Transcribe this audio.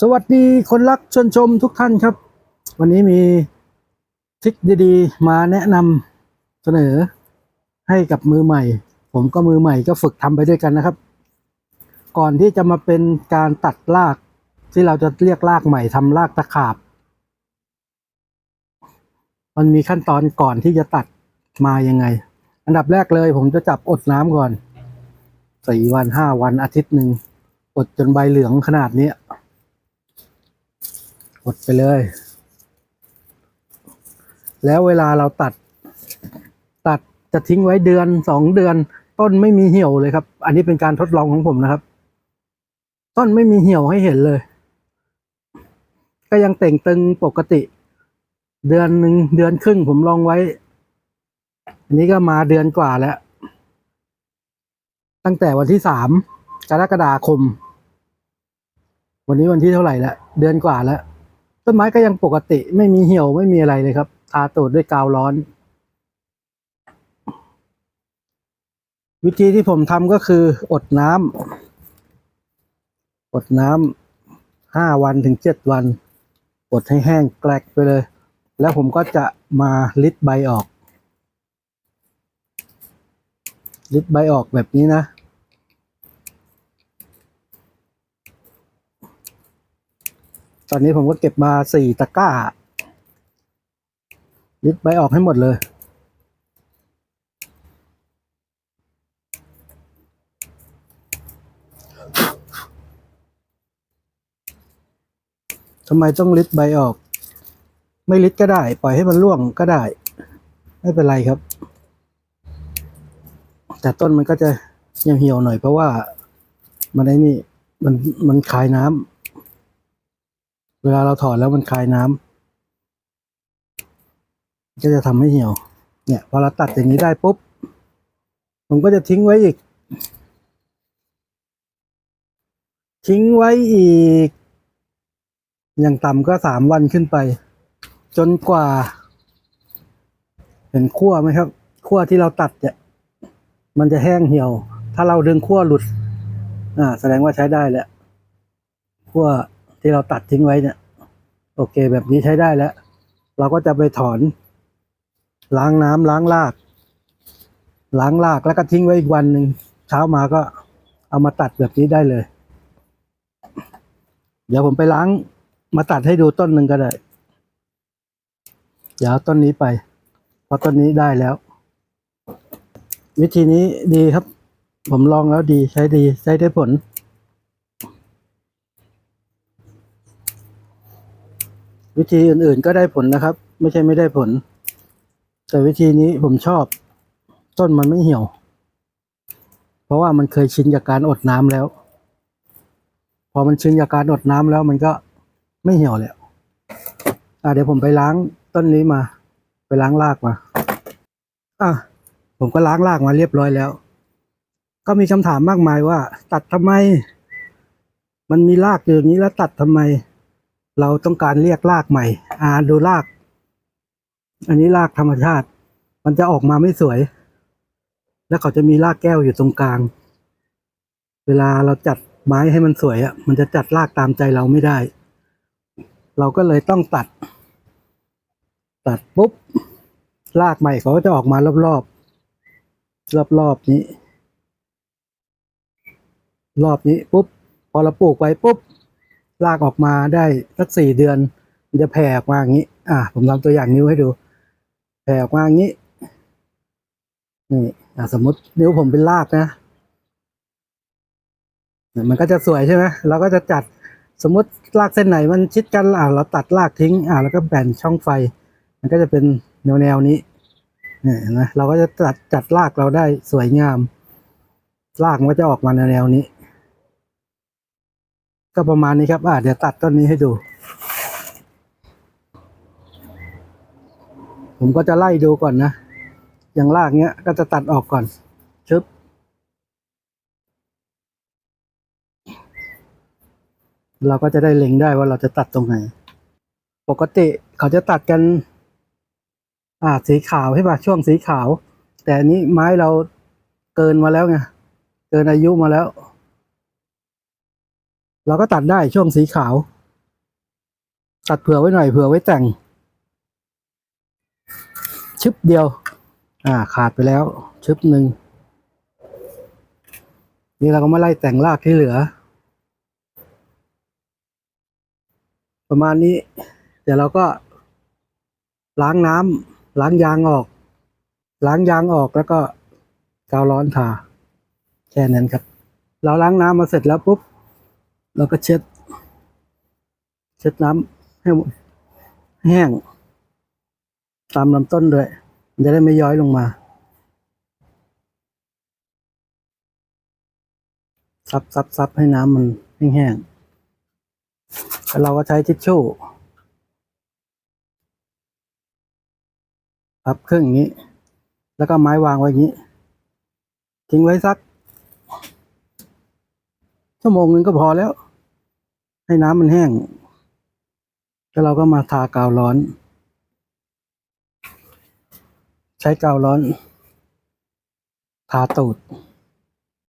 สวัสดีคนรักชนชมทุกท่านครับ วันนี้มีทริคดีๆ มาแนะนำเสนอให้กับมือใหม่ ผมก็มือใหม่ก็ฝึกทำไปด้วยกันนะครับ ก่อนที่จะมาเป็นการตัดรากที่เราจะเรียกรากใหม่ทำรากตะขาบ มันมีขั้นตอนก่อนที่จะตัดมายังไง อันดับแรกเลย ผมจะจับอดน้ำก่อนสี่วันห้าวันอาทิตย์หนึ่งอดจนใบเหลืองขนาดเนี้ย ดไปเลย แล้วเวลาเราตัด ตัดจะทิ้งไว้เดือนสองเดือน ต้นไม่มีเหี่ยวเลยครับ อันนี้เป็นการทดลองของผมนะครับ ต้นไม่มีเหี่ยวให้เห็นเลย ก็ยังเต่งตึงปกติ เดือนหนึ่งเดือนครึ่งผมลองไว้ อันนี้ก็มาเดือนกว่าแล้ว ตั้งแต่วันที่สามกรกฎาคม วันนี้วันที่เท่าไหร่แล้ว เดือนกว่าแล้ว ต้นไม้ก็ยังปกติไม่มีเหี่ยวไม่มีอะไรเลยครับ ทาตูดด้วยกาวร้อน วิธีที่ผมทำก็คืออดน้ำอดน้ำห้าวันถึงเจ็ดวัน อดให้แห้งแกลกไปเลย แล้วผมก็จะมาลิดใบออกลิดใบออกแบบนี้นะ ตอนนี้ผมก็เก็บมาสี่ตะกร้าลิดใบออกให้หมดเลย ทำไมต้องลิดใบออก ไม่ลิดก็ได้ ปล่อยให้มันร่วงก็ได้ ไม่เป็นไรครับ แต่ต้นมันก็จะยังเหี่ยวหน่อยเพราะว่ามันไอ้นี่มันมันคายน้ำ เวลาเราถอดแล้วมันคายน้ำก็จะทำให้เหี่ยว เนี่ยพอเราตัดอย่างนี้ได้ปุ๊บผมก็จะทิ้งไว้อีก ทิ้งไว้อีก อย่างต่ำก็สามวันขึ้นไป จนกว่า เห็นขั้วไหมครับขั้วที่เราตัดเนี่ยมันจะแห้งเหี่ยว ถ้าเราดึงขั้วหลุด อ่า แสดงว่าใช้ได้แล้วขั้วที่เราตัดทิ้งไว้เนี่ย โอเค แบบนี้ใช้ได้แล้ว เราก็จะไปถอน ล้างน้ำล้างราก ล้างรากแล้วก็ทิ้งไว้อีกวันหนึ่งเช้ามาก็เอามาตัดแบบนี้ได้เลย เดี๋ยวผมไปล้างมาตัดให้ดูต้นหนึ่งก็ได้ เดี๋ยวต้นนี้ไป เพราะต้นนี้ได้แล้ว วิธีนี้ดีครับ ผมลองแล้วดีใช้ดีใช้ได้ผล วิธีอื่นๆก็ได้ผลนะครับ ไม่ใช่ไม่ได้ผล แต่วิธีนี้ผมชอบ ต้นมันไม่เหี่ยว เพราะว่ามันเคยชินกับการอดน้ำแล้ว พอมันชินกับการอดน้ำแล้วมันก็ไม่เหี่ยวแล้วอะเดี๋ยวผมไปล้างต้นนี้มา ไปล้างรากมาอะผมก็ล้างรากมาเรียบร้อยแล้ว ก็มีคำถามมากมายว่า ตัดทำไม มันมีรากอยู่อย่างนี้แล้วตัดทำไม เราต้องการเรียกรากใหม่ อ่าดูราก อันนี้รากธรรมชาติ มันจะออกมาไม่สวย แล้วเขาจะมีรากแก้วอยู่ตรงกลาง เวลาเราจัดไม้ให้มันสวยอะ มันจะจัดรากตามใจเราไม่ได้ เราก็เลยต้องตัด ตัดปุ๊บรากใหม่เขาก็จะออกมารอบๆรอบๆนี้ รอบนี้ปุ๊บ พอเราปลูกไปปุ๊บ ลากออกมาได้สักสี่เดือน มันจะแผ่ออกมาอย่างนี้ อ่า ผมทำตัวอย่างนิ้วให้ดู แผ่ออกมาอย่างนี้ นี่อ่าสมมตินิ้วผมเป็นลากนะ มันก็จะสวยใช่ไหมเราก็จะจัดสมมติลากเส้นไหนมันชิดกันอ่าเราตัดลากทิ้ง อ่าแล้วก็แบ่งช่องไฟ มันก็จะเป็นแนวแนวนี้เนี่ยนะเราก็จะจัดจัดลากเราได้สวยงามลากมันก็จะออกมาแนวแนวนี้ ก็ประมาณนี้ครับอ่าเดี๋ยวตัดต้นนี้ให้ดู ผมก็จะไล่ดูก่อนนะอย่างรากเนี้ยก็จะตัดออกก่อนชึบเราก็จะได้เล็งได้ว่าเราจะตัดตรงไหน ปกติเขาจะตัดกัน อ่าสีขาวใช่ป่ะช่วงสีขาว แต่อันนี้ไม้เราเกินมาแล้วไงเกินอายุมาแล้ว เราก็ตัดได้ช่วงสีขาว ตัดเผื่อไว้หน่อยเผื่อไว้แต่ง ชึบเดียว อ่า ขาดไปแล้ว ชึบหนึ่งนี่เราก็มาไล่แต่งรากที่เหลือ ประมาณนี้ เดี๋ยวเราก็ ล้างน้ำล้างยางออก ล้างยางออกแล้วก็กาวร้อนทาแค่นั้นครับ เราล้างน้ำมาเสร็จแล้วปุ๊บ เราก็เช็ด เช็ดน้ำให้แห้ง ตามลำต้นด้วยจะได้ไม่ย้อยลงมาซับซับซับให้น้ำมันแห้งๆแล้วเราก็ใช้ทิชชู่พับครึ่งอย่างนี้ แล้วก็ไม้วางไว้อย่างนี้ ทิ้งไว้สัก ชั่วโมงหนึ่งก็พอแล้ว ให้น้ำมันแห้ง แล้วเราก็มาทากาวร้อน ใช้กาวร้อน ทาตูด